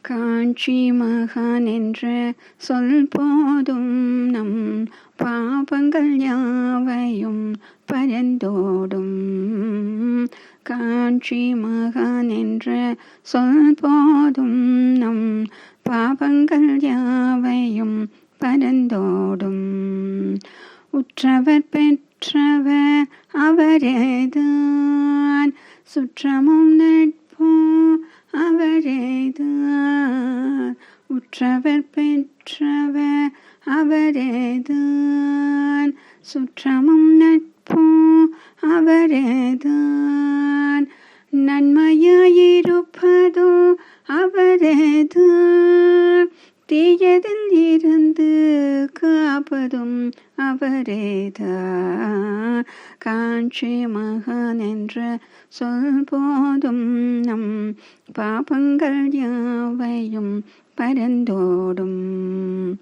காஞ்சி மகான் என்ற சொல் போதும் நம் பாபங்கள் யாவையும் பரந்தோடும். காஞ்சி மகான் என்ற சொல் போதும் நம் பாபங்கள் யாவையும் பரந்தோடும். உற்றவர் பெற்றவர் அவரேதான். சுற்றமும் நட் அவரேதான். உற்றவர் பெற்றவர் அவரேதான். சுற்றமும் நட்பும் அவரேதான். நன்மையாயிருப்பதோ அவரேதான். தீயதில் இருந்து காப்பதும் அவரேதான் காஞ்சி மகான் என்ற சொல் போதும் நம் பாபங்கள் யாவையும் பரந்தோடும்.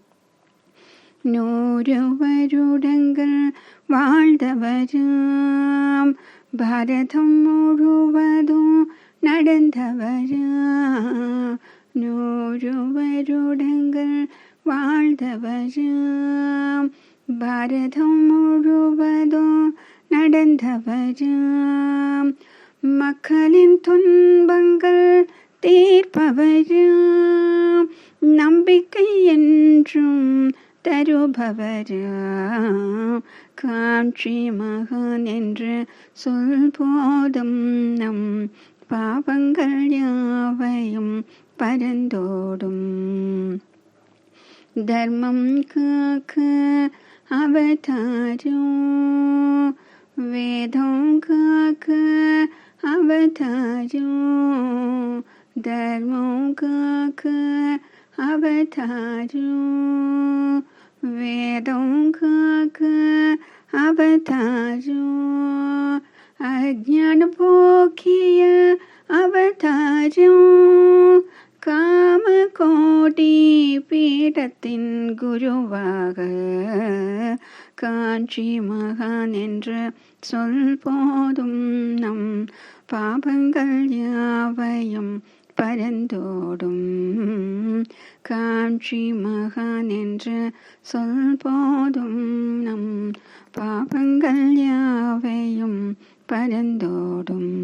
நூறு வருடங்கள் வாழ்ந்தவராம் பாரதம் முழுவதும் நடந்தவராம். நூறு வருடங்கள் வாழ்ந்தவராம். பாரதம் முழுவதும் நடந்தவராம். மக்களின் துன்பங்கள் தீர்ப்பவராம். நம்பிக்கை என்றும் தருபவராம். காட்சி மகன் என்று சொல் போதும் நம் பாவங்கள் யாவையும் பரந்தோடும் தர்மம் காக்க அவதாரம் வேதம் காக்க அவதாரம் தர்மம் காக்க அவதாரம் வேதம் காக்க அவதாரம் அஜான கோடி பீடத்தின் குருவாக. காஞ்சி மகான் என்ற சொல் போதும். நம் பாபங்கள் யாவையும் பரந்தோடும். காஞ்சி மகான் என்று சொல் போதும். நம் பாபங்கள் யாவையும் பரந்தோடும்.